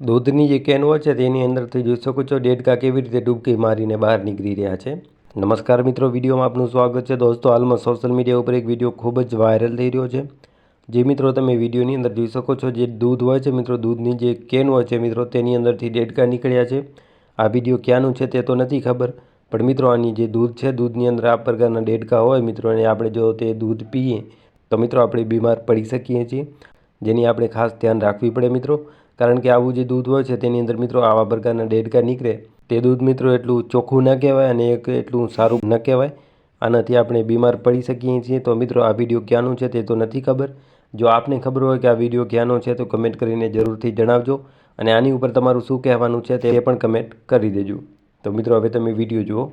દૂધની જે કેનવો છે તેની અંદરથી જોઈ શકો છો ડેડકા કેવી રીતે ડૂબકી મારીને બહાર નીકળી રહ્યા છે. નમસ્કાર મિત્રો, વિડીયોમાં આપનું સ્વાગત છે. દોસ્તો, હાલમાં સોશિયલ મીડિયા ઉપર એક વીડિયો ખૂબ જ વાયરલ થઈ રહ્યો છે. જે મિત્રો તમે વિડીયોની અંદર જોઈ શકો છો, જે દૂધ હોય છે મિત્રો, દૂધની જે કેન હોય છે મિત્રો, તેની અંદરથી ડેડકા નીકળ્યા છે. આ વીડિયો ક્યાંનું છે તે તો નથી ખબર, પણ મિત્રો આની જે દૂધ છે, દૂધની અંદર આ પ્રકારના ડેડકા હોય મિત્રો અને આપણે જો તે દૂધ પીએ, તો મિત્રો આપણે બીમાર પડી શકીએ છીએ. જેની આપણે ખાસ ધ્યાન રાખવી પડે મિત્રો. કારણ કે આવું જે દૂધ હોય છે, તેની અંદર મિત્રો આવા પ્રકારના ડેડકા નીકળે. તે દૂધ મિત્રો એટલું ચોખ્ખું ન કહેવાય અને એક એટલું સારું ન કહેવાય. આનાથી આપણે બીમાર પડી શકીએ છીએ. તો મિત્રો આ વીડિયો ક્યાંનું છે તે તો નથી ખબર. જો આપને ખબર હોય કે આ વીડિયો ક્યાંનો છે, તો કમેન્ટ કરીને જરૂરથી જણાવજો. અને આની ઉપર તમારું શું કહેવાનું છે તે પણ કમેન્ટ કરી દેજો. તો મિત્રો હવે તમે વીડિયો જુઓ.